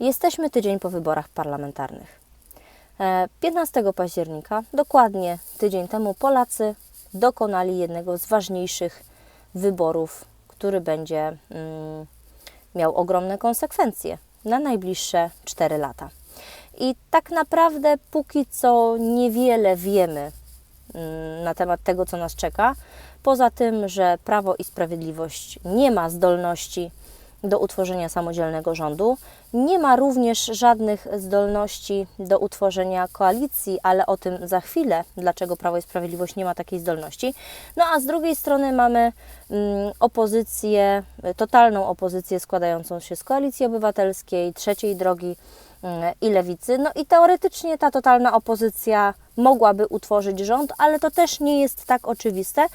Jesteśmy tydzień po wyborach parlamentarnych. E, 15 października, dokładnie tydzień temu, Polacy dokonali jednego z ważniejszych wyborów, który będzie mm, miał ogromne konsekwencje na najbliższe 4 lata. I tak naprawdę póki co niewiele wiemy mm, na temat tego, co nas czeka. Poza tym, że Prawo i Sprawiedliwość nie ma zdolności do utworzenia samodzielnego rządu, nie ma również żadnych zdolności do utworzenia koalicji, ale o tym za chwilę, dlaczego Prawo i Sprawiedliwość nie ma takiej zdolności. No a z drugiej strony mamy mm, opozycję, totalną opozycję składającą się z Koalicji Obywatelskiej, Trzeciej Drogi mm, i Lewicy. No i teoretycznie ta totalna opozycja mogłaby utworzyć rząd, ale to też nie jest tak oczywiste,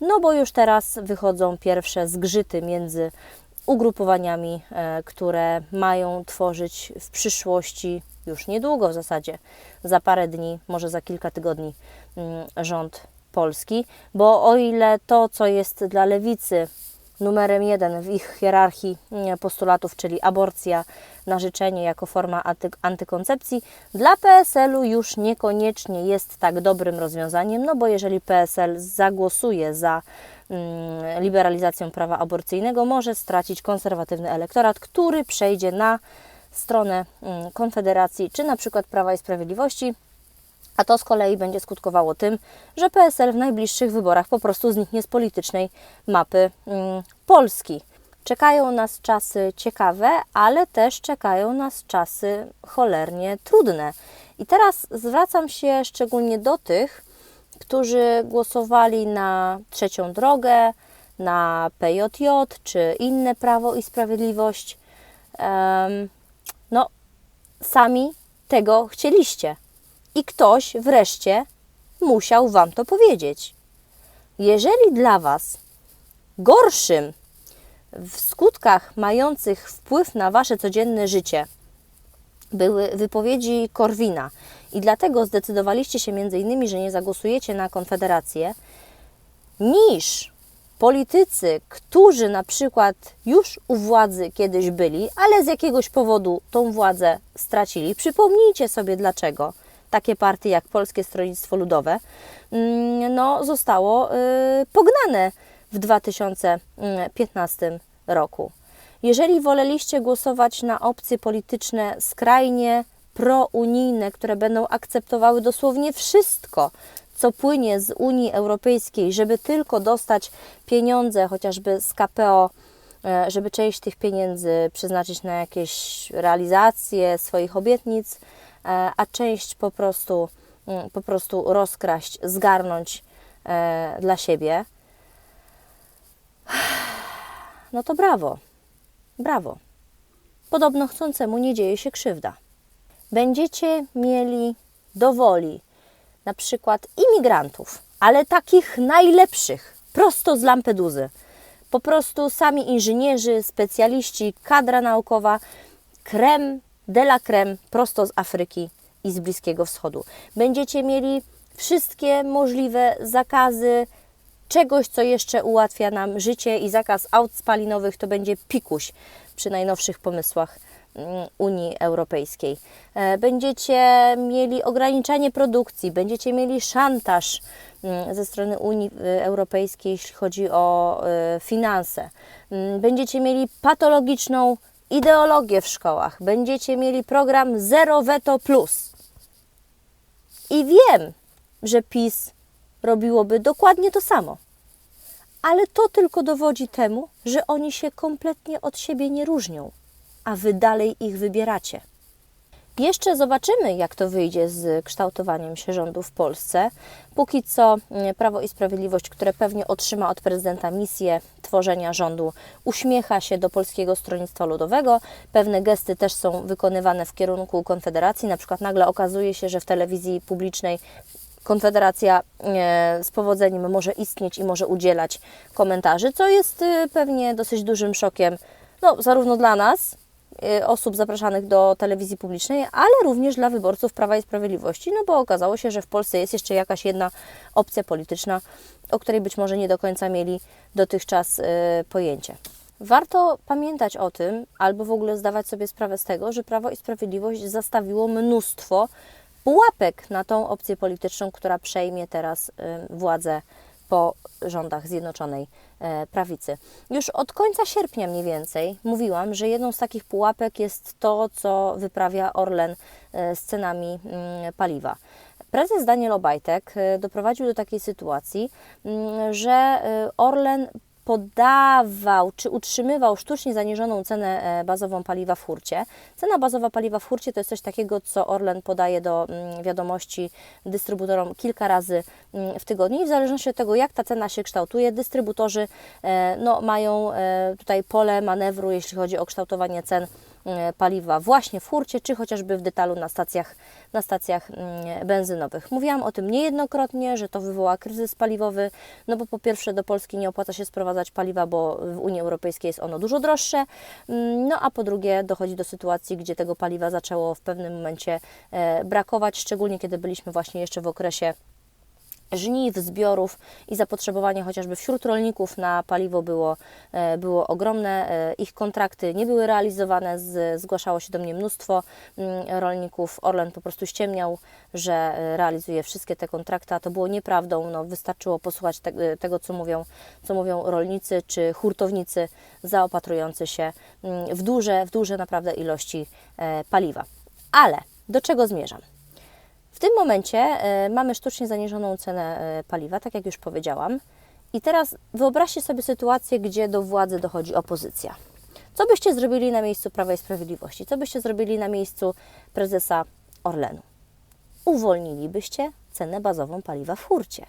no bo już teraz wychodzą pierwsze zgrzyty między ugrupowaniami, e, które mają tworzyć w przyszłości, już niedługo w zasadzie, za parę dni, może za kilka tygodni, mm, rząd polski, bo o ile to, co jest dla lewicy numerem jeden w ich hierarchii mm, postulatów, czyli aborcja na życzenie jako forma anty antykoncepcji, dla PSL-u już niekoniecznie jest tak dobrym rozwiązaniem, no bo jeżeli PSL zagłosuje za liberalizacją prawa aborcyjnego, może stracić konserwatywny elektorat, który przejdzie na stronę mm, Konfederacji czy na przykład Prawa i Sprawiedliwości, a to z kolei będzie skutkowało tym, że PSL w najbliższych wyborach po prostu zniknie z politycznej mapy mm, Polski. Czekają nas czasy ciekawe, ale też czekają nas czasy cholernie trudne. I teraz zwracam się szczególnie do tych, którzy głosowali na trzecią drogę, na PJJ czy inne Prawo i Sprawiedliwość. No, sami tego chcieliście i ktoś wreszcie musiał Wam to powiedzieć. Jeżeli dla Was gorszym w skutkach mających wpływ na Wasze codzienne życie były wypowiedzi Korwina i dlatego zdecydowaliście się między innymi, że nie zagłosujecie na Konfederację, niż politycy, którzy na przykład już u władzy kiedyś byli, ale z jakiegoś powodu tą władzę stracili. Przypomnijcie sobie dlaczego takie partie jak Polskie Stronnictwo Ludowe mm, no, zostało y, pognane w 2015 roku. Jeżeli woleliście głosować na opcje polityczne skrajnie prounijne, które będą akceptowały dosłownie wszystko, co płynie z Unii Europejskiej, żeby tylko dostać pieniądze, chociażby z KPO, e, żeby część tych pieniędzy przeznaczyć na jakieś realizacje swoich obietnic, e, a część po prostu, mm, po prostu rozkraść, zgarnąć e, dla siebie, no to brawo, brawo. Podobno chcącemu nie dzieje się krzywda. Będziecie mieli do woli na przykład imigrantów, ale takich najlepszych, prosto z Lampeduzy. Po prostu sami inżynierzy, specjaliści, kadra naukowa, krem de la creme prosto z Afryki i z Bliskiego Wschodu. Będziecie mieli wszystkie możliwe zakazy czegoś, co jeszcze ułatwia nam życie i zakaz aut spalinowych to będzie pikuś przy najnowszych pomysłach Unii Europejskiej. E, będziecie mieli ograniczanie produkcji, będziecie mieli szantaż mm, ze strony Unii y, Europejskiej, jeśli chodzi o y, finanse. Mm, będziecie mieli patologiczną ideologię w szkołach. Będziecie mieli program Zero Veto Plus. I wiem, że PiS robiłoby dokładnie to samo. Ale to tylko dowodzi temu, że oni się kompletnie od siebie nie różnią, a wy dalej ich wybieracie. Jeszcze zobaczymy, jak to wyjdzie z kształtowaniem się rządu w Polsce. Póki co mm, Prawo i Sprawiedliwość, które pewnie otrzyma od prezydenta misję tworzenia rządu, uśmiecha się do Polskiego Stronnictwa Ludowego. Pewne gesty też są wykonywane w kierunku Konfederacji. Na przykład nagle okazuje się, że w telewizji publicznej Konfederacja e, z powodzeniem może istnieć i może udzielać komentarzy, co jest e, pewnie dosyć dużym szokiem, no, zarówno dla nas, osób zapraszanych do telewizji publicznej, ale również dla wyborców Prawa i Sprawiedliwości, no bo okazało się, że w Polsce jest jeszcze jakaś jedna opcja polityczna, o której być może nie do końca mieli dotychczas pojęcie. Warto pamiętać o tym, albo w ogóle zdawać sobie sprawę z tego, że Prawo i Sprawiedliwość zastawiło mnóstwo pułapek na tą opcję polityczną, która przejmie teraz y, władzę po rządach Zjednoczonej e, Prawicy. Już od końca sierpnia mniej więcej mówiłam, że jedną z takich pułapek jest to, co wyprawia Orlen e, z cenami mm, paliwa. Prezes Daniel Obajtek e, doprowadził do takiej sytuacji, mm, że Orlen podawał czy utrzymywał sztucznie zaniżoną cenę e, bazową paliwa w hurcie. Cena bazowa paliwa w hurcie to jest coś takiego, co Orlen podaje do mm, wiadomości dystrybutorom kilka razy mm, w tygodniu i w zależności od tego, jak ta cena się kształtuje, dystrybutorzy e, no, mają e, tutaj pole manewru, jeśli chodzi o kształtowanie cen paliwa właśnie w hurcie, czy chociażby w detalu na stacjach, na stacjach mm, benzynowych. Mówiłam o tym niejednokrotnie, że to wywoła kryzys paliwowy, no bo po pierwsze do Polski nie opłaca się sprowadzać paliwa, bo w Unii Europejskiej jest ono dużo droższe, mm, no a po drugie dochodzi do sytuacji, gdzie tego paliwa zaczęło w pewnym momencie e, brakować, szczególnie kiedy byliśmy właśnie jeszcze w okresie żniw, zbiorów i zapotrzebowanie chociażby wśród rolników na paliwo było, e, było ogromne. E, Ich kontrakty nie były realizowane, zgłaszało się do mnie mnóstwo mm, rolników. Orlen po prostu ściemniał, że e, realizuje wszystkie te kontrakty, a to było nieprawdą. No, wystarczyło posłuchać te, tego, co mówią, co mówią rolnicy czy hurtownicy zaopatrujący się mm, w duże, w duże naprawdę ilości paliwa. Ale do czego zmierzam? W tym momencie e, mamy sztucznie zaniżoną cenę e, paliwa, tak jak już powiedziałam. I teraz wyobraźcie sobie sytuację, gdzie do władzy dochodzi opozycja. Co byście zrobili na miejscu Prawa i Sprawiedliwości? Co byście zrobili na miejscu prezesa Orlenu? Uwolnilibyście cenę bazową paliwa w hurcie.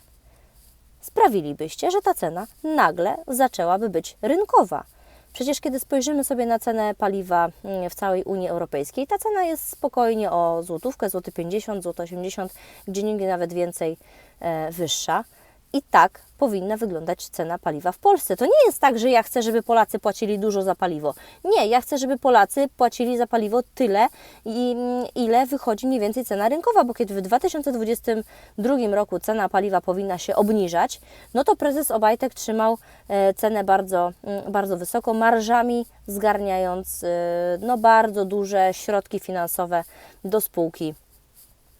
Sprawilibyście, że ta cena nagle zaczęłaby być rynkowa. Przecież kiedy spojrzymy sobie na cenę paliwa mm, w całej Unii Europejskiej, ta cena jest spokojnie o złotówkę, złoty 50, złoty 80, gdzie nigdy nawet więcej e, wyższa. I tak powinna wyglądać cena paliwa w Polsce. To nie jest tak, że ja chcę, żeby Polacy płacili dużo za paliwo. Nie, ja chcę, żeby Polacy płacili za paliwo tyle, i, ile wychodzi mniej więcej cena rynkowa, bo kiedy w 2022 roku cena paliwa powinna się obniżać, no to prezes Obajtek trzymał e, cenę bardzo, mm, bardzo wysoko, marżami zgarniając e, no, bardzo duże środki finansowe do spółki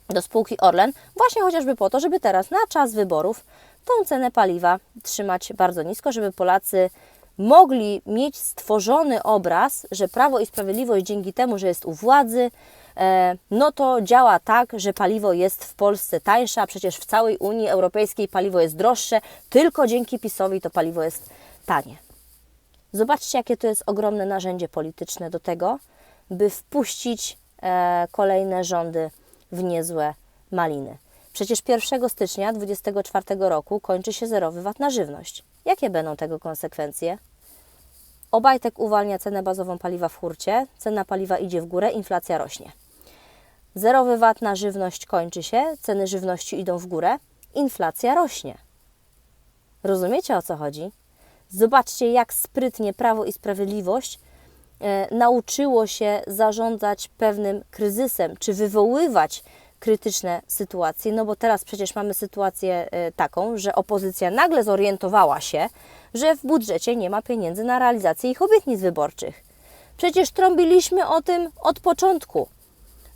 do spółki Orlen, właśnie chociażby po to, żeby teraz na czas wyborów tą cenę paliwa trzymać bardzo nisko, żeby Polacy mogli mieć stworzony obraz, że Prawo i Sprawiedliwość dzięki temu, że jest u władzy, e, no to działa tak, że paliwo jest w Polsce tańsze, a przecież w całej Unii Europejskiej paliwo jest droższe, tylko dzięki PiSowi to paliwo jest tanie. Zobaczcie, jakie to jest ogromne narzędzie polityczne do tego, by wpuścić e, kolejne rządy w niezłe maliny. Przecież 1 stycznia 2024 roku kończy się zerowy VAT na żywność. Jakie będą tego konsekwencje? Obajtek uwalnia cenę bazową paliwa w hurcie, cena paliwa idzie w górę, inflacja rośnie. Zerowy VAT na żywność kończy się, ceny żywności idą w górę, inflacja rośnie. Rozumiecie o co chodzi? Zobaczcie, jak sprytnie Prawo i Sprawiedliwość e, nauczyło się zarządzać pewnym kryzysem, czy wywoływać krytyczne sytuacje, no bo teraz przecież mamy sytuację e, taką, że opozycja nagle zorientowała się, że w budżecie nie ma pieniędzy na realizację ich obietnic wyborczych. Przecież trąbiliśmy o tym od początku,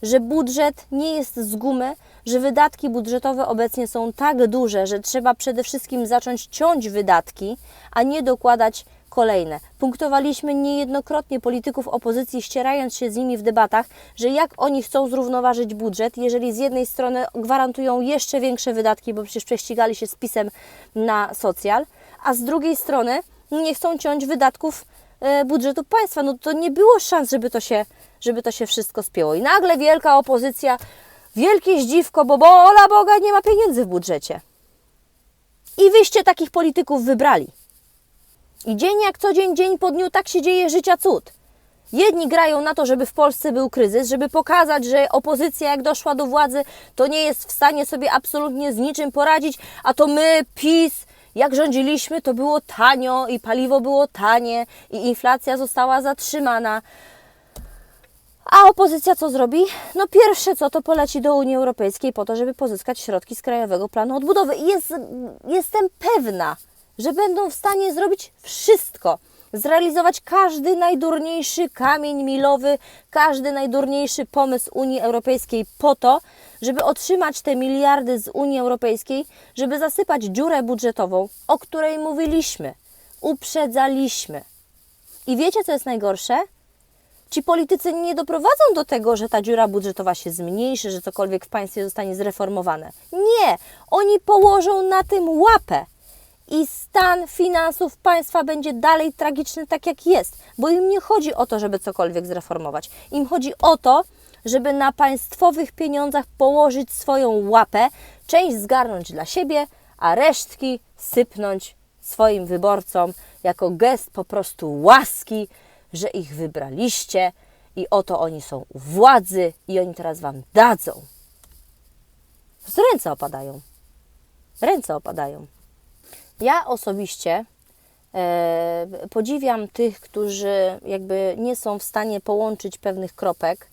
że budżet nie jest z gumy, że wydatki budżetowe obecnie są tak duże, że trzeba przede wszystkim zacząć ciąć wydatki, a nie dokładać kolejne. Punktowaliśmy niejednokrotnie polityków opozycji, ścierając się z nimi w debatach, że jak oni chcą zrównoważyć budżet, jeżeli z jednej strony gwarantują jeszcze większe wydatki, bo przecież prześcigali się z pisem na socjal, a z drugiej strony nie chcą ciąć wydatków e, budżetu państwa. No to nie było szans, żeby to się, żeby to się wszystko spięło. I nagle wielka opozycja, wielkie zdziwko, bo bola Boga nie ma pieniędzy w budżecie. I wyście takich polityków wybrali. I dzień jak co dzień, dzień po dniu, tak się dzieje życia cud. Jedni grają na to, żeby w Polsce był kryzys, żeby pokazać, że opozycja, jak doszła do władzy, to nie jest w stanie sobie absolutnie z niczym poradzić, a to my, PiS, jak rządziliśmy, to było tanio i paliwo było tanie i inflacja została zatrzymana. A opozycja co zrobi? No pierwsze co, to poleci do Unii Europejskiej po to, żeby pozyskać środki z Krajowego Planu Odbudowy. I jest, jestem pewna, że będą w stanie zrobić wszystko, zrealizować każdy najdurniejszy kamień milowy, każdy najdurniejszy pomysł Unii Europejskiej po to, żeby otrzymać te miliardy z Unii Europejskiej, żeby zasypać dziurę budżetową, o której mówiliśmy, uprzedzaliśmy. I wiecie, co jest najgorsze? Ci politycy nie doprowadzą do tego, że ta dziura budżetowa się zmniejszy, że cokolwiek w państwie zostanie zreformowane. Nie, oni położą na tym łapę i stan finansów państwa będzie dalej tragiczny tak jak jest, bo im nie chodzi o to, żeby cokolwiek zreformować. Im chodzi o to, żeby na państwowych pieniądzach położyć swoją łapę, część zgarnąć dla siebie, a resztki sypnąć swoim wyborcom jako gest po prostu łaski, że ich wybraliście i oto oni są u władzy i oni teraz wam dadzą. Z ręce opadają. Ręce opadają. Ja osobiście e, podziwiam tych, którzy jakby nie są w stanie połączyć pewnych kropek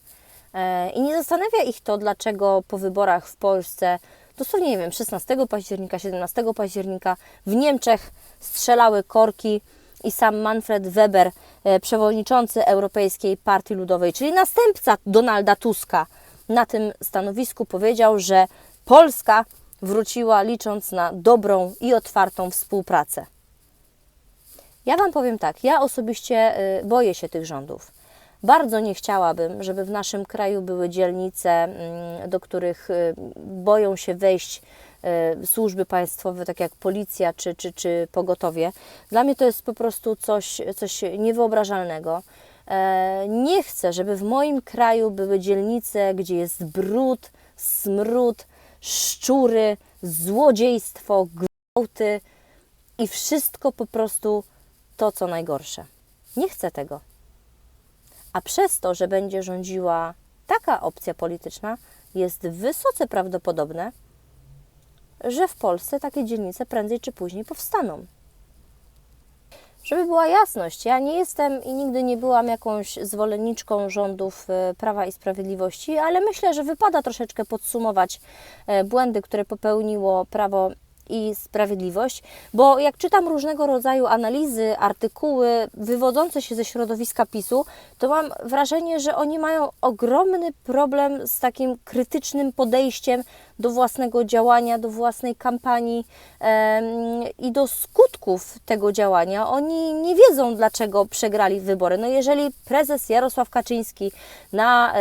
e, i nie zastanawia ich to, dlaczego po wyborach w Polsce, dosłownie nie wiem, 16 października, 17 października w Niemczech strzelały korki i sam Manfred Weber, e, przewodniczący Europejskiej Partii Ludowej, czyli następca Donalda Tuska, na tym stanowisku powiedział, że Polska wróciła licząc na dobrą i otwartą współpracę. Ja Wam powiem tak, ja osobiście y, boję się tych rządów. Bardzo nie chciałabym, żeby w naszym kraju były dzielnice, mm, do których y, boją się wejść y, służby państwowe, tak jak policja czy, czy, czy pogotowie. Dla mnie to jest po prostu coś, coś niewyobrażalnego. E, Nie chcę, żeby w moim kraju były dzielnice, gdzie jest brud, smród, szczury, złodziejstwo, gwałty i wszystko po prostu to, co najgorsze. Nie chcę tego. A przez to, że będzie rządziła taka opcja polityczna, jest wysoce prawdopodobne, że w Polsce takie dzielnice prędzej czy później powstaną. Żeby była jasność, ja nie jestem i nigdy nie byłam jakąś zwolenniczką rządów e, Prawa i Sprawiedliwości, ale myślę, że wypada troszeczkę podsumować e, błędy, które popełniło Prawo i Sprawiedliwość, bo jak czytam różnego rodzaju analizy, artykuły wywodzące się ze środowiska PiSu, to mam wrażenie, że oni mają ogromny problem z takim krytycznym podejściem do własnego działania, do własnej kampanii i do skutków tego działania. Oni nie wiedzą, dlaczego przegrali wybory. No jeżeli prezes Jarosław Kaczyński na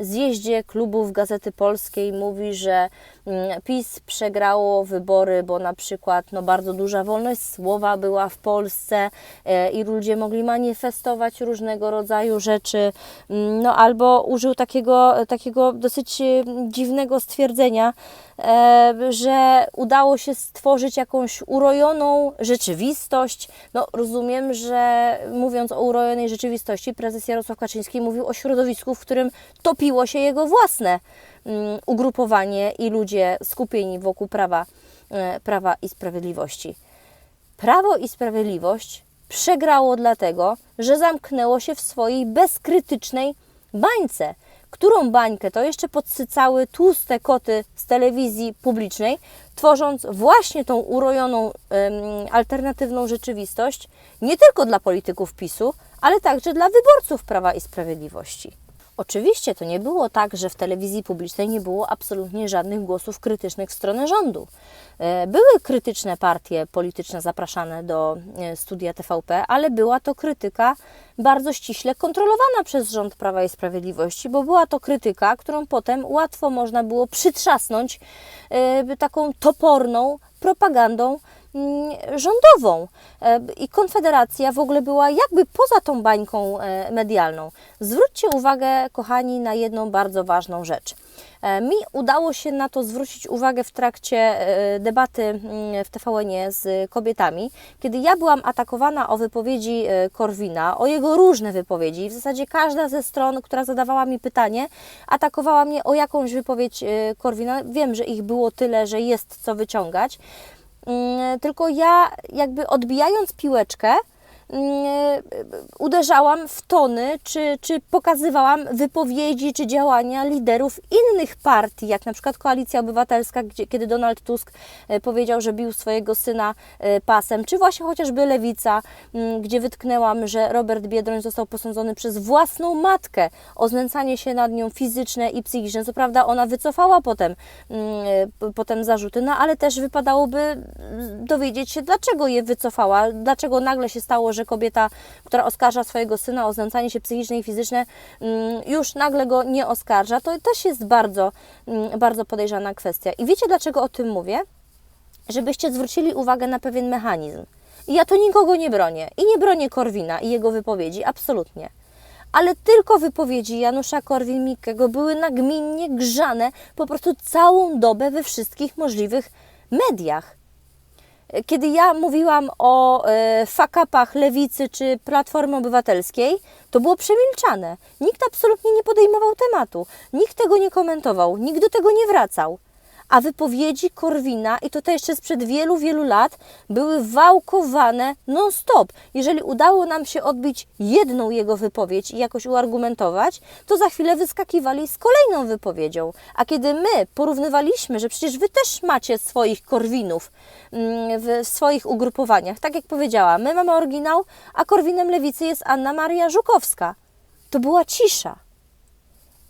zjeździe klubów Gazety Polskiej mówi, że mm, PiS przegrało wybory, bo na przykład no, bardzo duża wolność słowa była w Polsce e, i ludzie mogli manifestować różnego rodzaju rzeczy, mm, no albo użył takiego, takiego dosyć dziwnego stwierdzenia, że udało się stworzyć jakąś urojoną rzeczywistość. No, rozumiem, że mówiąc o urojonej rzeczywistości, prezes Jarosław Kaczyński mówił o środowisku, w którym topiło się jego własne mm, ugrupowanie i ludzie skupieni wokół prawa, e, prawa i sprawiedliwości. Prawo i Sprawiedliwość przegrało dlatego, że zamknęło się w swojej bezkrytycznej bańce. Którą bańkę to jeszcze podsycały tłuste koty z telewizji publicznej, tworząc właśnie tą urojoną em, alternatywną rzeczywistość nie tylko dla polityków PiSu, ale także dla wyborców Prawa i Sprawiedliwości. Oczywiście to nie było tak, że w telewizji publicznej nie było absolutnie żadnych głosów krytycznych w stronę rządu. E, Były krytyczne partie polityczne zapraszane do e, studia TVP, ale była to krytyka bardzo ściśle kontrolowana przez rząd Prawa i Sprawiedliwości, bo była to krytyka, którą potem łatwo można było przytrzasnąć e, taką toporną propagandą rządową. E, I Konfederacja w ogóle była jakby poza tą bańką e, medialną. Zwróćcie uwagę, kochani, na jedną bardzo ważną rzecz. E, Mi udało się na to zwrócić uwagę w trakcie debaty mm, w tvn z kobietami, kiedy ja byłam atakowana o wypowiedzi Korwina, o jego różne wypowiedzi. W zasadzie każda ze stron, która zadawała mi pytanie, atakowała mnie o jakąś wypowiedź Korwina. Wiem, że ich było tyle, że jest co wyciągać. Mm, Tylko ja, jakby odbijając piłeczkę, uderzałam w tony, czy, czy pokazywałam wypowiedzi, czy działania liderów innych partii, jak na przykład Koalicja Obywatelska, gdzie, kiedy Donald Tusk e, powiedział, że bił swojego syna e, pasem, czy właśnie chociażby Lewica, mm, gdzie wytknęłam, że Robert Biedroń został posądzony przez własną matkę o znęcanie się nad nią fizyczne i psychiczne. Co prawda ona wycofała potem, mm, e, potem zarzuty, no ale też wypadałoby mm, dowiedzieć się, dlaczego je wycofała, dlaczego nagle się stało, że kobieta, która oskarża swojego syna o znęcanie się psychiczne i fizyczne, mm, już nagle go nie oskarża. To też jest bardzo, mm, bardzo podejrzana kwestia. I wiecie, dlaczego o tym mówię? Żebyście zwrócili uwagę na pewien mechanizm. I ja tu nikogo nie bronię. I nie bronię Korwina i jego wypowiedzi, absolutnie. Ale tylko wypowiedzi Janusza Korwin-Mikkego były nagminnie grzane po prostu całą dobę we wszystkich możliwych mediach. Kiedy ja mówiłam o e, fakapach lewicy czy Platformy Obywatelskiej, to było przemilczane. Nikt absolutnie nie podejmował tematu, nikt tego nie komentował, nikt do tego nie wracał. A wypowiedzi Korwina, i to, jeszcze sprzed wielu, wielu lat, były wałkowane non-stop. Jeżeli udało nam się odbić jedną jego wypowiedź i jakoś uargumentować, to za chwilę wyskakiwali z kolejną wypowiedzią. A kiedy my porównywaliśmy, że przecież wy też macie swoich Korwinów mm, w swoich ugrupowaniach, tak jak powiedziałam, my mamy oryginał, a Korwinem lewicy jest Anna Maria Żukowska. To była cisza.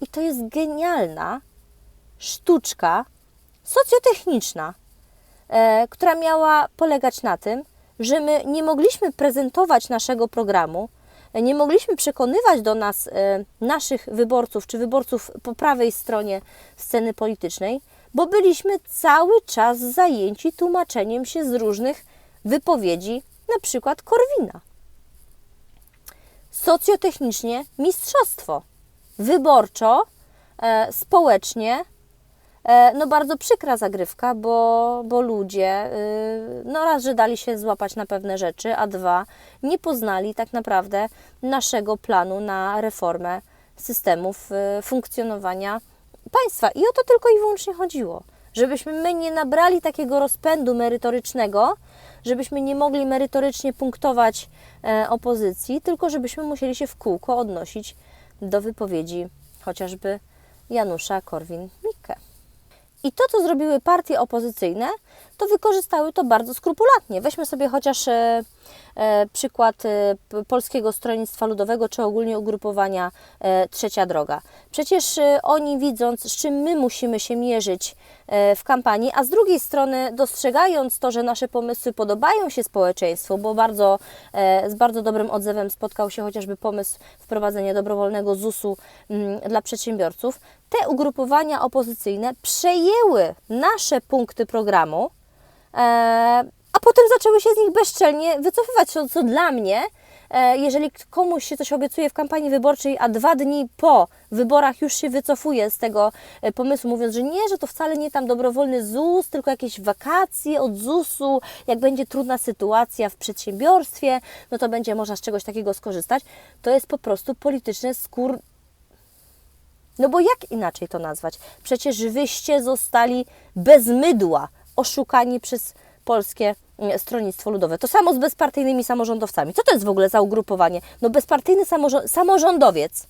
I to jest genialna sztuczka socjotechniczna, e, która miała polegać na tym, że my nie mogliśmy prezentować naszego programu, nie mogliśmy przekonywać do nas e, naszych wyborców czy wyborców po prawej stronie sceny politycznej, bo byliśmy cały czas zajęci tłumaczeniem się z różnych wypowiedzi, na przykład Korwina. Socjotechnicznie mistrzostwo, wyborczo, e, społecznie no bardzo przykra zagrywka, bo, bo ludzie, y, no raz, że dali się złapać na pewne rzeczy, a dwa, nie poznali tak naprawdę naszego planu na reformę systemów y, funkcjonowania państwa. I o to tylko i wyłącznie chodziło. Żebyśmy my nie nabrali takiego rozpędu merytorycznego, żebyśmy nie mogli merytorycznie punktować e, opozycji, tylko żebyśmy musieli się w kółko odnosić do wypowiedzi chociażby Janusza Korwin-Mikke. I to, co zrobiły partie opozycyjne, to wykorzystały to bardzo skrupulatnie. Weźmy sobie chociaż e, przykład e, Polskiego Stronnictwa Ludowego, czy ogólnie ugrupowania e, Trzecia Droga. Przecież e, oni widząc, z czym my musimy się mierzyć e, w kampanii, a z drugiej strony dostrzegając to, że nasze pomysły podobają się społeczeństwu, bo bardzo, e, z bardzo dobrym odzewem spotkał się chociażby pomysł wprowadzenia dobrowolnego ZUS-u mm, dla przedsiębiorców, te ugrupowania opozycyjne przejęły nasze punkty programu, e, a potem zaczęły się z nich bezczelnie wycofywać, co, co dla mnie, e, jeżeli komuś się coś obiecuje w kampanii wyborczej, a dwa dni po wyborach już się wycofuje z tego e, pomysłu, mówiąc, że nie, że to wcale nie tam dobrowolny ZUS, tylko jakieś wakacje od ZUS-u, jak będzie trudna sytuacja w przedsiębiorstwie, no to będzie można z czegoś takiego skorzystać, to jest po prostu polityczne skór no bo jak inaczej to nazwać? Przecież wyście zostali bez mydła oszukani przez polskie mm, stronnictwo ludowe. To samo z bezpartyjnymi samorządowcami. Co to jest w ogóle za ugrupowanie? No bezpartyjny samorządowiec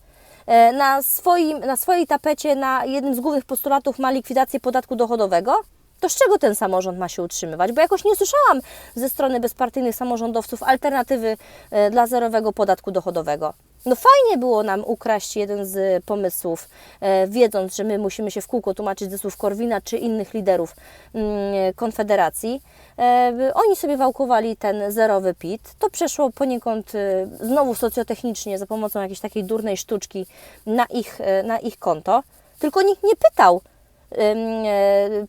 e, na, swoim, na swojej tapecie, na jednym z głównych postulatów ma likwidację podatku dochodowego? To z czego ten samorząd ma się utrzymywać? Bo jakoś nie słyszałam ze strony bezpartyjnych samorządowców alternatywy e, dla zerowego podatku dochodowego. No fajnie było nam ukraść jeden z pomysłów, e, wiedząc, że my musimy się w kółko tłumaczyć ze słów Korwina czy innych liderów mm, Konfederacji. E, oni sobie wałkowali ten zerowy PIT. To przeszło poniekąd e, znowu socjotechnicznie za pomocą jakiejś takiej durnej sztuczki na ich, na ich konto. Tylko nikt nie pytał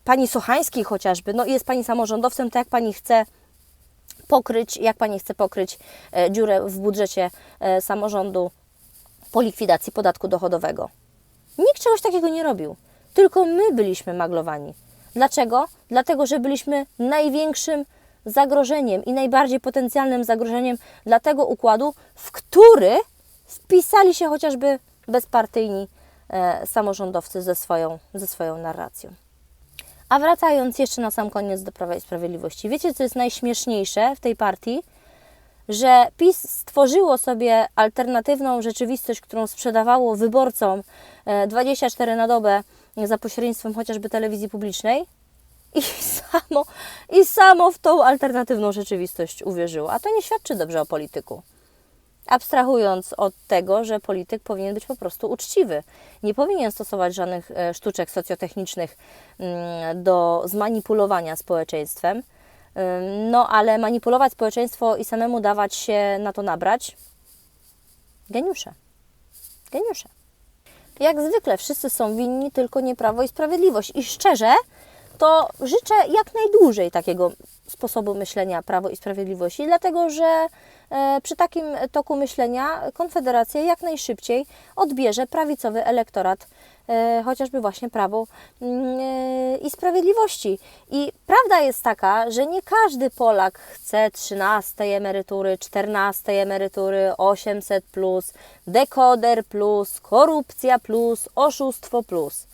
pani Sochańskiej chociażby, no jest pani samorządowcem, to jak pani chce pokryć, jak Pani chce pokryć e, dziurę w budżecie e, samorządu po likwidacji podatku dochodowego. Nikt czegoś takiego nie robił. Tylko my byliśmy maglowani. Dlaczego? Dlatego, że byliśmy największym zagrożeniem i najbardziej potencjalnym zagrożeniem dla tego układu, w który wpisali się chociażby bezpartyjni e, samorządowcy ze swoją, ze swoją narracją. A wracając jeszcze na sam koniec do Prawa i Sprawiedliwości. Wiecie, co jest najśmieszniejsze w tej partii? że PiS stworzyło sobie alternatywną rzeczywistość, którą sprzedawało wyborcom e, 24 na dobę za pośrednictwem chociażby telewizji publicznej i samo, i samo w tą alternatywną rzeczywistość uwierzyło. A to nie świadczy dobrze o polityku. Abstrahując od tego, że polityk powinien być po prostu uczciwy. Nie powinien stosować żadnych e, sztuczek socjotechnicznych mm, do zmanipulowania społeczeństwem. No, ale manipulować społeczeństwo i samemu dawać się na to nabrać geniusze. Geniusze. Jak zwykle wszyscy są winni, tylko nie Prawo i Sprawiedliwość. I szczerze, to życzę jak najdłużej takiego sposobu myślenia Prawo i Sprawiedliwości, dlatego że e, przy takim toku myślenia Konfederacja jak najszybciej odbierze prawicowy elektorat, e, chociażby właśnie Prawo mm, e, i Sprawiedliwości. I prawda jest taka, że nie każdy Polak chce 13 emerytury, 14 emerytury, 800 plus, dekoder plus, korupcja plus, oszustwo plus.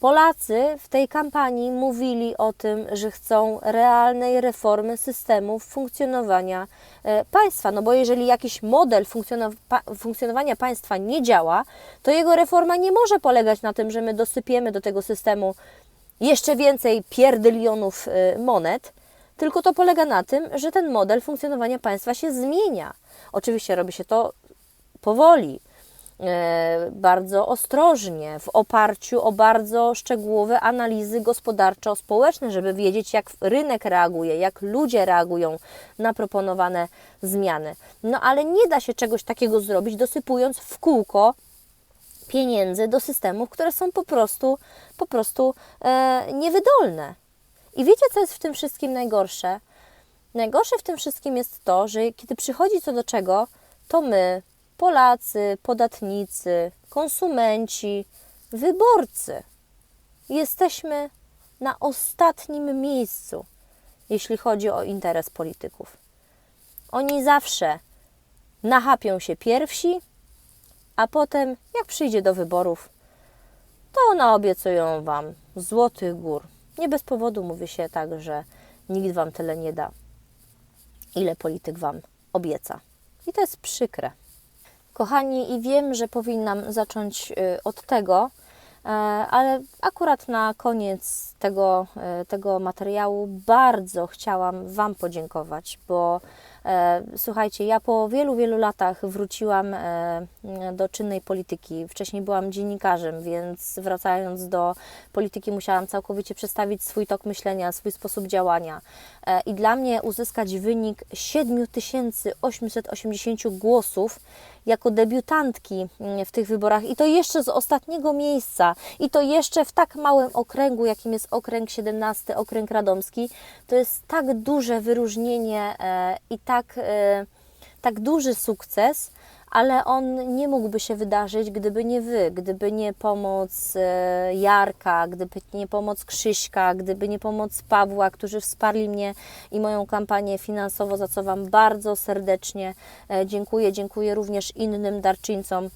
Polacy w tej kampanii mówili o tym, że chcą realnej reformy systemów funkcjonowania e, państwa. No bo jeżeli jakiś model funkcjonowania państwa nie działa, to jego reforma nie może polegać na tym, że my dosypiemy do tego systemu jeszcze więcej pierdylionów e, monet, tylko to polega na tym, że ten model funkcjonowania państwa się zmienia. Oczywiście robi się to powoli, bardzo ostrożnie, w oparciu o bardzo szczegółowe analizy gospodarczo-społeczne, żeby wiedzieć, jak rynek reaguje, jak ludzie reagują na proponowane zmiany. No ale nie da się czegoś takiego zrobić, dosypując w kółko pieniędzy do systemów, które są po prostu, po prostu e, niewydolne. I wiecie, co jest w tym wszystkim najgorsze? Najgorsze w tym wszystkim jest to, że kiedy przychodzi co do czego, to my, Polacy, podatnicy, konsumenci, wyborcy, jesteśmy na ostatnim miejscu, jeśli chodzi o interes polityków. Oni zawsze nachapią się pierwsi, a potem, jak przyjdzie do wyborów, to naobiecują Wam złotych gór. Nie bez powodu mówi się tak, że nikt Wam tyle nie da, ile polityk Wam obieca. I to jest przykre. Kochani, i wiem, że powinnam zacząć y, od tego, e, ale akurat na koniec tego, e, tego materiału bardzo chciałam Wam podziękować, bo słuchajcie, ja po wielu, wielu latach wróciłam e, do czynnej polityki. Wcześniej byłam dziennikarzem, więc wracając do polityki musiałam całkowicie przestawić swój tok myślenia, swój sposób działania. E, I dla mnie uzyskać wynik 7880 głosów jako debiutantki mm, w tych wyborach i to jeszcze z ostatniego miejsca i to jeszcze w tak małym okręgu, jakim jest okręg 17, okręg radomski, to jest tak duże wyróżnienie e, i tak, e, tak duży sukces, ale on nie mógłby się wydarzyć, gdyby nie Wy, gdyby nie pomoc e, Jarka, gdyby nie pomoc Krzyśka, gdyby nie pomoc Pawła, którzy wsparli mnie i moją kampanię finansowo, za co Wam bardzo serdecznie e, dziękuję. Dziękuję również innym darczyńcom,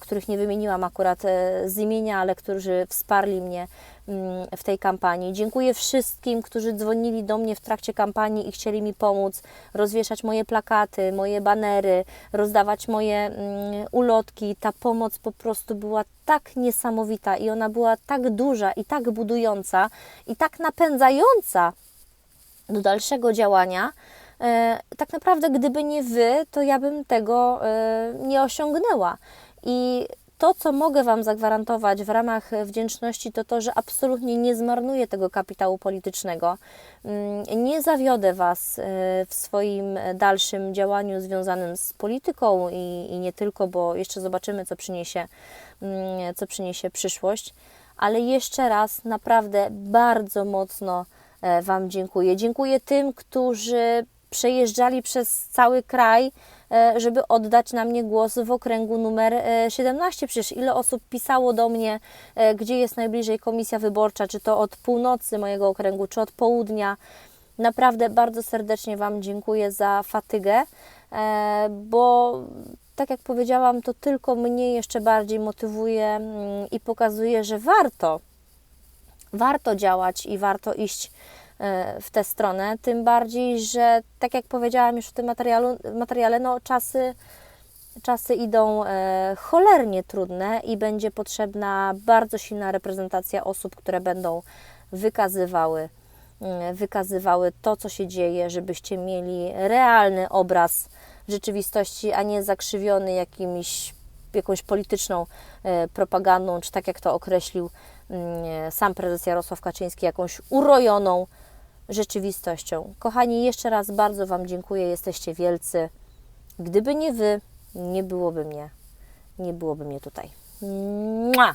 których nie wymieniłam akurat e, z imienia, ale którzy wsparli mnie mm, w tej kampanii. Dziękuję wszystkim, którzy dzwonili do mnie w trakcie kampanii i chcieli mi pomóc rozwieszać moje plakaty, moje banery, rozdawać moje mm, ulotki. Ta pomoc po prostu była tak niesamowita i ona była tak duża i tak budująca i tak napędzająca do dalszego działania. E, tak naprawdę, gdyby nie Wy, to ja bym tego e, nie osiągnęła. I to, co mogę Wam zagwarantować w ramach wdzięczności, to to, że absolutnie nie zmarnuję tego kapitału politycznego. Mm, Nie zawiodę Was e, w swoim dalszym działaniu związanym z polityką i, i nie tylko, bo jeszcze zobaczymy, co przyniesie, mm, co przyniesie przyszłość. Ale jeszcze raz, naprawdę bardzo mocno Wam dziękuję. Dziękuję tym, którzy przejeżdżali przez cały kraj, e, żeby oddać na mnie głos w okręgu numer e, 17. Przecież ile osób pisało do mnie, e, gdzie jest najbliżej komisja wyborcza, czy to od północy mojego okręgu, czy od południa. Naprawdę bardzo serdecznie Wam dziękuję za fatygę, e, bo tak jak powiedziałam, to tylko mnie jeszcze bardziej motywuje mm, i pokazuje, że warto warto działać i warto iść e, w tę stronę, tym bardziej, że tak jak powiedziałam już w tym materiale, no czasy, czasy idą e, cholernie trudne i będzie potrzebna bardzo silna reprezentacja osób, które będą wykazywały, mm, wykazywały to, co się dzieje, żebyście mieli realny obraz rzeczywistości, a nie zakrzywiony jakimiś, jakąś polityczną e, propagandą, czy tak jak to określił mm, sam prezes Jarosław Kaczyński, jakąś urojoną rzeczywistością. Kochani, jeszcze raz bardzo Wam dziękuję, jesteście wielcy. Gdyby nie Wy, nie byłoby mnie, nie byłoby mnie tutaj. Mua!